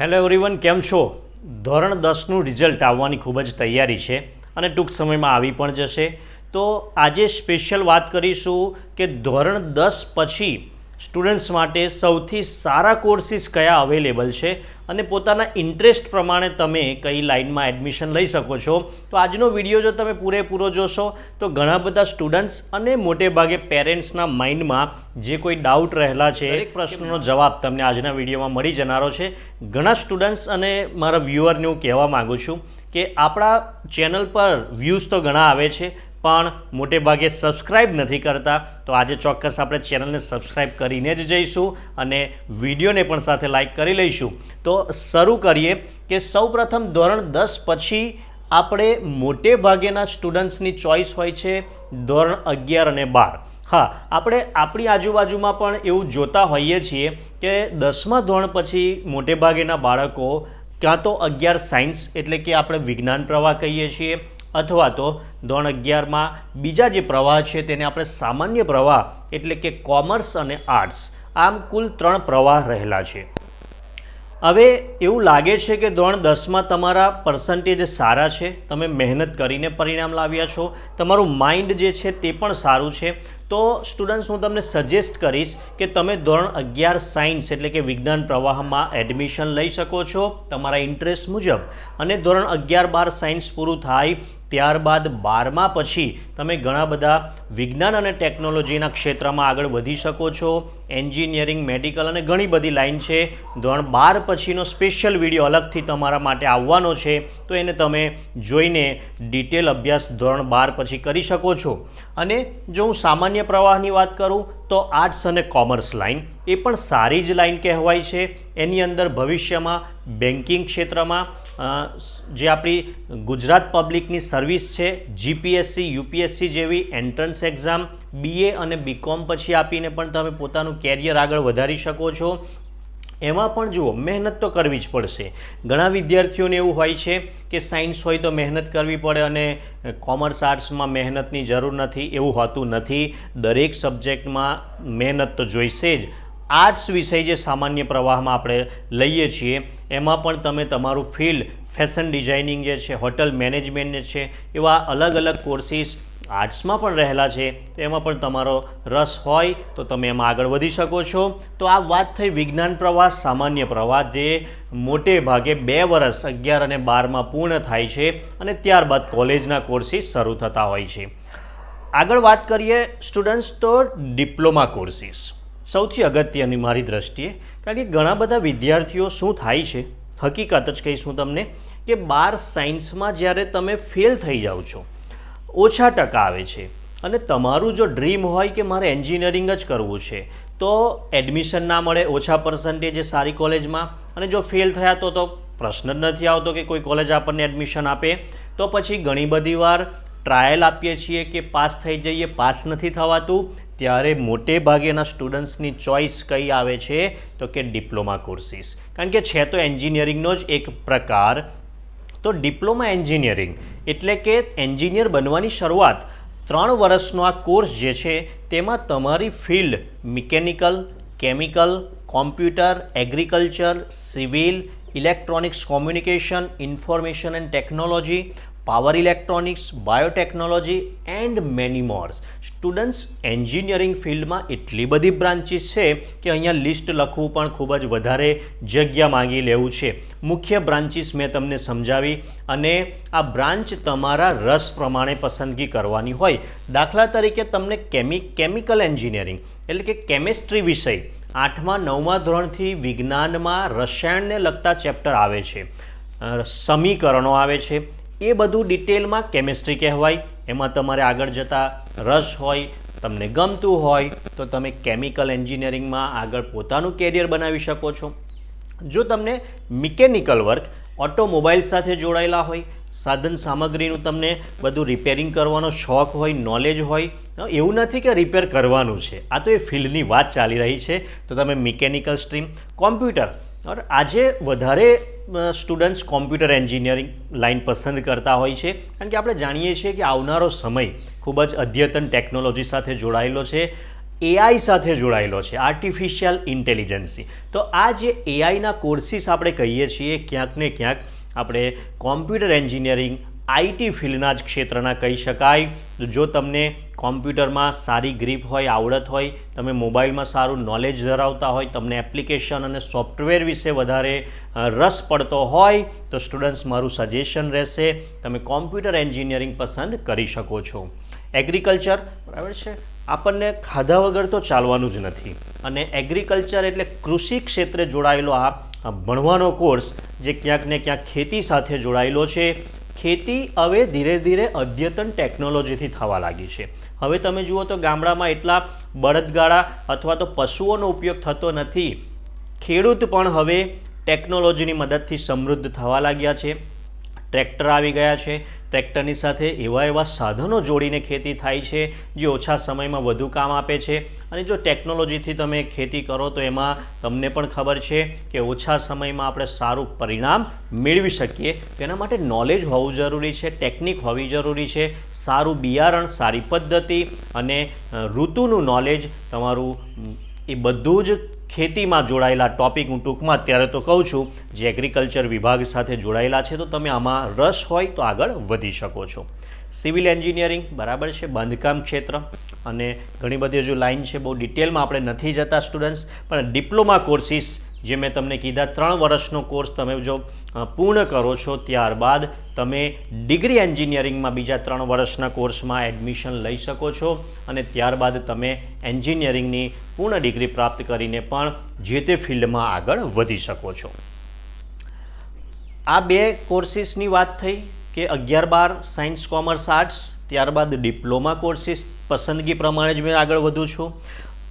Hello everyone કેમ છો? ધોરણ દસનું રિઝલ્ટ આવવાની ખૂબ જ તૈયારી છે અને ટૂંક સમયમાં આવી પણ જશે. તો આજે સ્પેશિયલ વાત કરીશું કે ધોરણ દસ પછી સ્ટુડન્ટ્સ માટે સૌથી સારા કોર્સિસ કયા અવેલેબલ છે અને પોતાના ઇન્ટરેસ્ટ પ્રમાણે તમે કઈ લાઇનમાં એડમિશન લઈ શકો છો? તો આજનો વીડિયો જો તમે પૂરેપૂરો જોશો તો ઘણા બધા સ્ટુડન્ટ્સ અને મોટે ભાગે પેરેન્ટ્સના માઇન્ડમાં જે કોઈ ડાઉટ રહેલા છે એક પ્રશ્નનો જવાબ તમને આજના વિડીયોમાં મળી જનારો છે. ઘણા સ્ટુડન્ટ્સ અને મારા વ્યુઅરને હું કહેવા માગું છું કે આપણા ચેનલ પર વ્યૂઝ તો ઘણા આવે છે પણ મોટે ભાગે સબસ્ક્રાઇબ નથી કરતા, તો આજે ચોક્કસ આપણે ચેનલને સબસ્ક્રાઇબ કરીને જ જઈશું અને વિડીયોને પણ સાથે લાઈક કરી લઈશું. તો શરૂ કરીએ કે સૌપ્રથમ ધોરણ દસ પછી આપણે મોટે ભાગેના સ્ટુડન્ટ્સની ચોઈસ હોય છે ધોરણ અગિયાર અને બાર. હા, આપણે આપણી આજુબાજુમાં પણ એવું જોતા હોઈએ છીએ કે દસમા ધોરણ પછી મોટે ભાગેના બાળકો ક્યાં તો અગિયાર સાયન્સ એટલે કે આપણે વિજ્ઞાન પ્રવાહ કહીએ છીએ અથવા તો ધોરણ અગિયારમાં બીજા જે પ્રવાહ છે તેને આપણે સામાન્ય પ્રવાહ એટલે કે કોમર્સ અને આર્ટ્સ. આમ કુલ ત્રણ પ્રવાહ રહેલા છે. હવે એવું લાગે છે કે ધોરણ દસમાં તમારા પર્સન્ટેજ સારા છે. તમે મહેનત કરીને પરિણામ લાવ્યા છો. તમારું માઇન્ડ જે છે તે પણ સારું છે. તો સ્ટુડન્ટ્સ હું તમને સજેસ્ટ કરીશ કે તમે ધોરણ અગિયાર સાયન્સ એટલે કે વિજ્ઞાન પ્રવાહમાં એડમિશન લઈ શકો છો તમારા ઇન્ટરેસ્ટ મુજબ. અને ધોરણ અગિયાર બાર સાયન્સ પૂરું થાય ત્યારબાદ બારમા પછી તમે ઘણા બધા વિજ્ઞાન અને ટેકનોલોજીના ક્ષેત્રમાં આગળ વધી શકો છો. એન્જિનિયરિંગ મેડિકલ અને ઘણી બધી લાઇન છે. ધોરણ બાર પછીનો સ્પેશિયલ વીડિયો અલગથી તમારા માટે આવવાનો છે. તો એને તમે જોઈને ડિટેલ અભ્યાસ ધોરણ બાર પછી કરી શકો છો. અને જો હું સામાન્ય પ્રવાહની વાત કરું તો આર્ટ્સ અને કોમર્સ લાઇન એ પણ સારી જ લાઈન કહેવાય છે. એની અંદર ભવિષ્યમાં બેન્કિંગ ક્ષેત્રમાં જે આપણી ગુજરાત પબ્લિકની સર્વિસ છે જીપીએસસી યુપીએસસી જેવી એન્ટ્રન્સ એક્ઝામ બીએ અને બીકોમ પછી આપીને પણ તમે પોતાનું કેરિયર આગળ વધારી શકો છો. એમાં પણ જુઓ, મહેનત તો કરવી જ પડશે. ઘણા વિદ્યાર્થીઓને એવું હોય છે કે સાયન્સ હોય તો મહેનત કરવી પડે અને કોમર્સ, આર્ટ્સમાં મહેનતની જરૂર નથી, એવું હોતું નથી. દરેક સબ્જેક્ટમાં મહેનત તો જોઈશે જ. આર્ટ્સ વિષય જે સામાન્ય પ્રવાહમાં આપણે લઈએ છીએ, એમાં પણ તમે તમારું ફિલ્ડ, ફેશન ડિઝાઇનિંગ જે છે, હોટલ મેનેજમેન્ટ જે છે, એવા અલગ અલગ કોર્સિસ આર્ટ્સમાં પણ રહેલા છે, તો એમાં પણ તમારો રસ હોય તો તમે એમાં આગળ વધી શકો છો. તો આ વાત થઈ વિજ્ઞાન પ્રવાહ સામાન્ય પ્રવાહ જે મોટે ભાગે બે વર્ષ અગિયાર અને બારમાં પૂર્ણ થાય છે અને ત્યારબાદ કોલેજના કોર્સીસ શરૂ થતા હોય છે. આગળ વાત કરીએ સ્ટુડન્ટ્સ તો ડિપ્લોમા કોર્સિસ. સૌથી અગત્યની મારી દ્રષ્ટિએ, કારણ કે ઘણા બધા વિદ્યાર્થીઓ શું થાય છે? હકીકત જ કહીશ હું તમને કે બાર સાયન્સમાં જ્યારે તમે ફેલ થઈ જાઓ છો ઓછા ટકા આવે છે. અને તમારું જો ડ્રીમ હોય કે મારે એન્જિનિયરિંગ જ કરવું છે, તો એડમિશન ના મળે ઓછા પર્સન્ટેજે સારી કોલેજમાં. અને જો ફેલ થયા તો તો પ્રશ્ન જ નથી આવતો કે કોઈ કોલેજ આપણને એડમિશન આપે. તો પછી ઘણી બધી વાર ટ્રાયલ આપીએ છીએ કે પાસ થઈ જઈએ, પાસ નથી થવાતું. ત્યારે મોટે ભાગેના સ્ટુડન્ટ્સની ચોઈસ કઈ આવે છે? તો કે ડિપ્લોમા કોર્સિસ કારણ કે છે તો એન્જિનિયરિંગનો જ એક પ્રકાર. તો ડિપ્લોમા એન્જિનિયરિંગ એટલે કે એન્જિનિયર બનવાની શરૂઆત ત્રણ વર્ષનો આ કોર્સ જે છે તેમાં તમારી field mechanical, chemical, computer, agriculture, civil, electronics communication, information and technology power electronics biotechnology and many mores students engineering ફિલ્ડમાં એટલી બધી બ્રાન્ચીસ છે કે અહીંયા લિસ્ટ લખવું પણ ખૂબ જ વધારે જગ્યા માંગી લેવું છે. મુખ્ય બ્રાન્ચીસ મેં તમને સમજાવી અને આ બ્રાન્ચ તમારા રસ પ્રમાણે પસંદગી કરવાની હોય. દાખલા તરીકે તમને કેમિ કેમિકલ એન્જિનિયરિંગ એટલે કે કેમિસ્ટ્રી વિષય આઠમા, નવમા ધોરણથી વિજ્ઞાનમાં રસાયણને લગતા ચેપ્ટર આવે છે. સમીકરણો આવે છે. એ બધું ડિટેલમાં કેમિસ્ટ્રી કહેવાય. એમાં તમારે આગળ જતાં રસ હોય, તમને ગમતું હોય, તો તમે કેમિકલ એન્જિનિયરિંગમાં આગળ પોતાનું કેરિયર બનાવી શકો છો. જો તમને મિકેનિકલ વર્ક ઓટોમોબાઈલ સાથે જોડાયેલા હોય, સાધન સામગ્રીનું તમને બધું રિપેરિંગ કરવાનો શોખ હોય, નોલેજ હોય એવું નથી કે રિપેર કરવાનું છે. આ તો એ ફિલ્ડની વાત ચાલી રહી છે. તો તમે મિકેનિકલ સ્ટ્રીમ, કોમ્પ્યુટર ઓર આજે વધારે સ્ટુડન્ટ્સ કોમ્પ્યુટર એન્જિનિયરિંગ લાઈન પસંદ કરતા હોય છે. કારણ કે આપણે જાણીએ છીએ કે આવનારો સમય ખૂબ જ અદ્યતન ટેકનોલોજી સાથે જોડાયેલો છે એઆઈ સાથે જોડાયેલો છે આર્ટિફિશિયલ ઇન્ટેલિજન્સી તો આ જે એઆઈના કોર્સિસ આપણે કહીએ છીએ, ક્યાંક ને ક્યાંક આપણે કોમ્પ્યુટર એન્જિનિયરિંગ આઈટી ફિલ્ડના જ ક્ષેત્રના કહી શકાય. જો તમને કોમ્પ્યુટરમાં સારી ગ્રીપ હોય, આવડત હોય, તમે મોબાઈલમાં સારું નોલેજ ધરાવતા હોય, તમને એપ્લિકેશન અને સોફ્ટવેર વિશે વધારે રસ પડતો હોય, તો સ્ટુડન્ટ્સ મારું સજેશન રહેશે, તમે કોમ્પ્યુટર એન્જિનિયરિંગ પસંદ કરી શકો છો. એગ્રીકલ્ચર બરાબર છે? આપણને ખાધા વગર તો ચાલવાનું જ નથી. અને એગ્રીકલ્ચર એટલે કૃષિ ક્ષેત્રે જોડાયેલો આ ભણવાનો કોર્સ જે ક્યાંક ને ક્યાંક ખેતી સાથે જોડાયેલો છે ખેતી હવે ધીરે ધીરે અદ્યતન ટેકનોલોજીથી થવા લાગી છે. હવે તમે જુઓ તો ગામડામાં એટલા બળદગાડા અથવા તો પશુઓનો ઉપયોગ થતો નથી. ખેડૂત પણ હવે ટેકનોલોજીની મદદથી સમૃદ્ધ થવા લાગ્યા છે. ટ્રેક્ટર આવી ગયા છે. ટ્રેક્ટરની સાથે એવા એવા સાધનો જોડીને ખેતી થાય છે, જે ઓછા સમયમાં વધુ કામ આપે છે. અને જો ટેકનોલોજીથી તમે ખેતી કરો, તો એમાં તમને પણ ખબર છે કે ઓછા સમયમાં આપણે સારું પરિણામ મેળવી શકીએ. તેના માટે નોલેજ હોવું જરૂરી છે ટેકનિક હોવી જરૂરી છે. સારું બિયારણ, સારી પદ્ધતિ અને ઋતુનું નોલેજ તમારું એ બધું જ ખેતીમાં જોડાયેલા ટોપિક હું ટૂંકમાં અત્યારે તો કહું છું, જે એગ્રીકલ્ચર વિભાગ સાથે જોડાયેલા છે, તો તમે આમાં રસ હોય તો આગળ વધી શકો છો. સિવિલ એન્જિનિયરિંગ બરાબર છે, બાંધકામ ક્ષેત્ર, અને ઘણી બધી હજુ લાઇન છે, બહુ ડિટેલમાં આપણે નથી જતા સ્ટુડન્ટ્સ પણ ડિપ્લોમા કોર્સિસ જે મેં તમને કીધા ત્રણ વર્ષનો કોર્સ તમે જો પૂર્ણ કરો છો ત્યારબાદ તમે ડિગ્રી એન્જિનિયરિંગમાં બીજા ત્રણ વર્ષના કોર્સમાં એડમિશન લઈ શકો છો અને ત્યારબાદ તમે એન્જિનિયરિંગની પૂર્ણ ડિગ્રી પ્રાપ્ત કરીને પણ જે તે ફિલ્ડમાં આગળ વધી શકો છો. આ બે કોર્સિસની વાત થઈ કે અગિયાર બાર સાયન્સ, કોમર્સ, આર્ટ્સ, ત્યારબાદ ડિપ્લોમા કોર્સિસ. પસંદગી પ્રમાણે જ મેં આગળ વધું છું.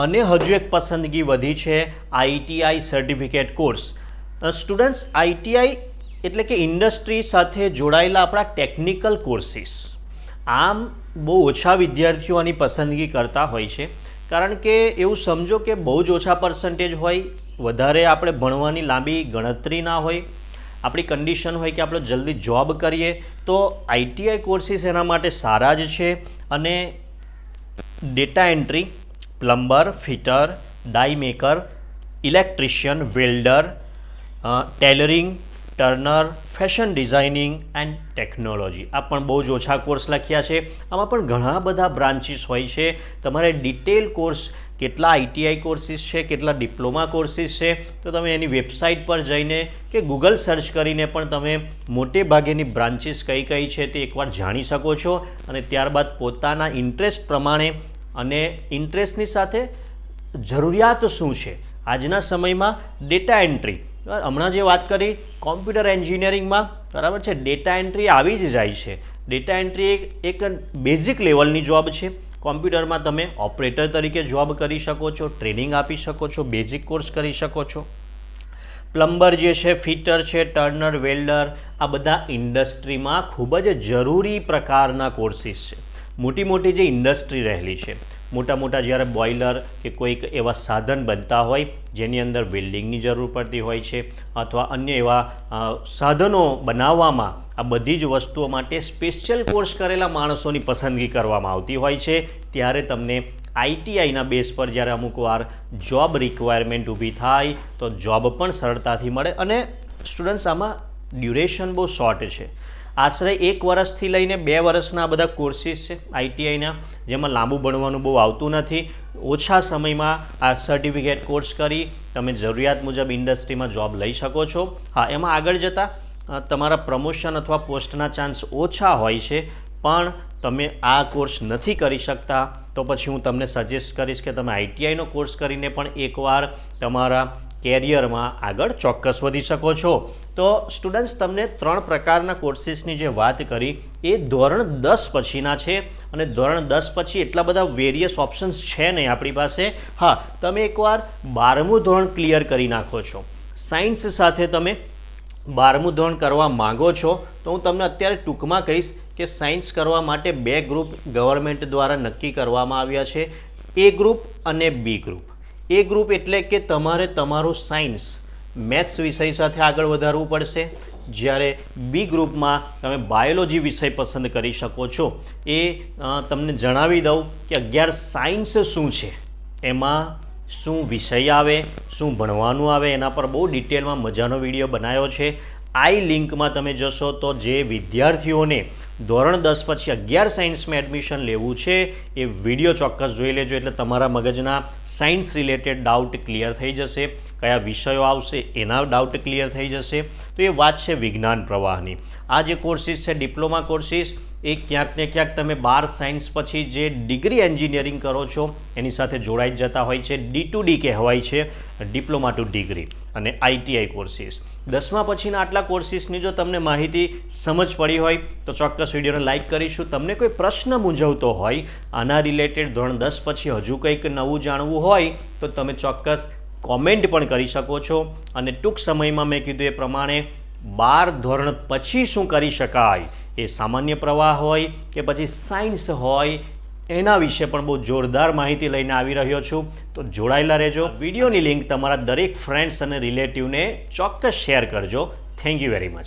અને હજુ એક પસંદગી વધી છે ITI certificate course. Students ITI એટલે કે ઇન્ડસ્ટ્રી સાથે જોડાયેલા આપણા ટેકનિકલ કોર્સિસ. આમ બહુ ઓછા વિદ્યાર્થીઓ આની પસંદગી કરતા હોય છે. કારણ કે એવું સમજો કે બહુ જ ઓછા પર્સન્ટેજ હોય, વધારે આપણે ભણવાની લાંબી ગણતરી ના હોય, આપણી કન્ડિશન હોય કે આપણે જલ્દી જોબ કરીએ, તો આઈટીઆઈ કોર્સિસ એના માટે સારા જ છે અને data entry plumber, fitter die maker electrician, welder tailoring, turner, fashion designing and technology. આ પણ બહુ જ ઓછા કોર્સ લખ્યા છે. આમાં પણ ઘણા બધા બ્રાન્ચીસ હોય છે. તમારે ડિટેલ કોર્સ, કેટલા આઈટીઆઈ કોર્સિસ છે, કેટલા ડિપ્લોમા કોર્સિસ છે, તો તમે એની વેબસાઇટ પર જઈને કે ગૂગલ સર્ચ કરીને પણ તમે મોટે ભાગેની બ્રાન્ચીસ કઈ કઈ છે તે એકવાર જાણી શકો છો અને ત્યારબાદ પોતાના ઇન્ટરેસ્ટ પ્રમાણે અને ઇન્ટરેસ્ટની સાથે જરૂરિયાત શું છે? આજના સમયમાં ડેટા એન્ટ્રી. હમણાં જે વાત કરી, કોમ્પ્યુટર એન્જિનિયરિંગમાં, બરાબર છે? ડેટા એન્ટ્રી આવી જ જાય છે. ડેટા એન્ટ્રી એક બેઝિક લેવલની જોબ છે. કોમ્પ્યુટરમાં તમે ઓપરેટર તરીકે જોબ કરી શકો છો, ટ્રેનિંગ આપી શકો છો, બેઝિક કોર્સ કરી શકો છો. પ્લમ્બર જે છે, ફિટર છે, ટર્નર, વેલ્ડર, આ બધા ઇન્ડસ્ટ્રીમાં ખૂબ જ જરૂરી પ્રકારના કોર્સિસ છે. મોટી મોટી જે ઇન્ડસ્ટ્રી રહેલી છે મોટા મોટા જ્યારે બોઇલર કે કોઈક એવા સાધન બનતા હોય, જેની અંદર વેલ્ડિંગની જરૂર પડતી હોય છે, અથવા અન્ય એવા સાધનો બનાવવામાં આ બધી જ વસ્તુઓ માટે સ્પેશિયલ કોર્સ કરેલા માણસોની પસંદગી કરવામાં આવતી હોય છે. ત્યારે તમને આઈટીઆઈના બેઝ પર જ્યારે અમુક વાર જોબ રિક્વાયરમેન્ટ ઊભી થાય, તો જોબ પણ સરળતાથી મળે અને સ્ટુડન્ટ્સ આમાં ડ્યુરેશન બહુ શોર્ટ છે. આશરે એક વર્ષથી લઈને બે વર્ષના બધા કોર્સીસ છે આઈટીઆઈના જેમાં લાંબુ ભણવાનું બહુ આવતું નથી. ઓછા સમયમાં આ સર્ટિફિકેટ કોર્સ કરી તમે જરૂરિયાત મુજબ ઇન્ડસ્ટ્રીમાં જોબ લઈ શકો છો. હા, એમાં આગળ જતાં તમારા પ્રમોશન અથવા પોસ્ટના ચાન્સ ઓછા હોય છે, પણ તમે આ કોર્સ નથી કરી શકતા, તો પછી હું તમને સજેસ્ટ કરીશ કે તમે આઈટીઆઈનો કોર્સ કરીને પણ એકવાર તમારા કેરિયરમાં આગળ ચોક્કસ વધી શકો છો. તો સ્ટુડન્ટ્સ, તમને ત્રણ પ્રકારના કોર્સિસની જે વાત કરી, એ ધોરણ દસ પછીના છે અને ધોરણ દસ પછી એટલા બધા વેરિયસ ઓપ્શન્સ છે નહીં આપણી પાસે. હા, તમે એકવાર બારમું ધોરણ ક્લિયર કરી નાખો છો. સાયન્સ સાથે તમે બારમું ધોરણ કરવા માંગો છો, તો હું તમને અત્યારે ટૂંકમાં કહીશ કે સાયન્સ કરવા માટે બે ગ્રુપ ગવર્મેન્ટ દ્વારા નક્કી કરવામાં આવ્યા છે. એ ગ્રુપ અને બી ગ્રુપ. એ ગ્રુપ એટલે કે તમારે તમારું સાયન્સ મેથ્સ વિષય સાથે આગળ વધારવું પડશે. જ્યારે બી ગ્રુપમાં તમે બાયોલોજી વિષય પસંદ કરી શકો છો, એ તમને જણાવી દઉં કે અગિયાર સાયન્સ શું છે. એમાં શું વિષય આવે, શું ભણવાનું આવે, એના પર બહુ ડિટેલમાં મજાનો વીડિયો બનાવ્યો છે. આઈ લિંકમાં તમે જશો તો જે વિદ્યાર્થીઓને ધોરણ દસ પછી અગિયાર સાયન્સમાં એડમિશન લેવું છે. એ વીડિયો ચોક્કસ જોઈ લેજો, એટલે તમારા મગજના સાયન્સ રિલેટેડ ડાઉટ ક્લિયર થઈ જશે. કયા વિષયો આવશે, એના ડાઉટ ક્લિયર થઈ જશે. તો એ વાત છે વિજ્ઞાન પ્રવાહની. આ જે કોર્સિસ છે ડિપ્લોમા કોર્સિસ એ ક્યાંક ને ક્યાંક તમે બાર સાયન્સ પછી જે ડિગ્રી એન્જિનિયરિંગ કરો છો, એની સાથે જોડાઈ જતા હોય છે. ડી ટુ ડી કહેવાય છે ડિપ્લોમા ટુ ડિગ્રી અને આઈટીઆઈ કોર્સિસ દસમા પછીના આટલા કોર્સિસની જો તમને માહિતી સમજ પડી હોય, તો ચોક્કસ વિડીયોને લાઇક કરીશું. તમને કોઈ પ્રશ્ન મૂંઝવતો હોય, આના રિલેટેડ ધોરણ દસ પછી હજુ કંઈક નવું જાણવું હોય, તો તમે ચોક્કસ કોમેન્ટ પણ કરી શકો છો. અને ટૂંક સમયમાં મેં કીધું એ પ્રમાણે બાર ધોરણ પછી શું કરી શકાય? એ સામાન્ય પ્રવાહ હોય કે પછી સાયન્સ હોય એના વિશે પણ બહુ જોરદાર માહિતી લઈને આવી રહ્યો છું. તો જોડાયેલા રહેજો. વિડીયોની લિંક તમારા દરેક ફ્રેન્ડ્સ અને રિલેટિવને ચોક્કસ શેર કરજો. Thank you very much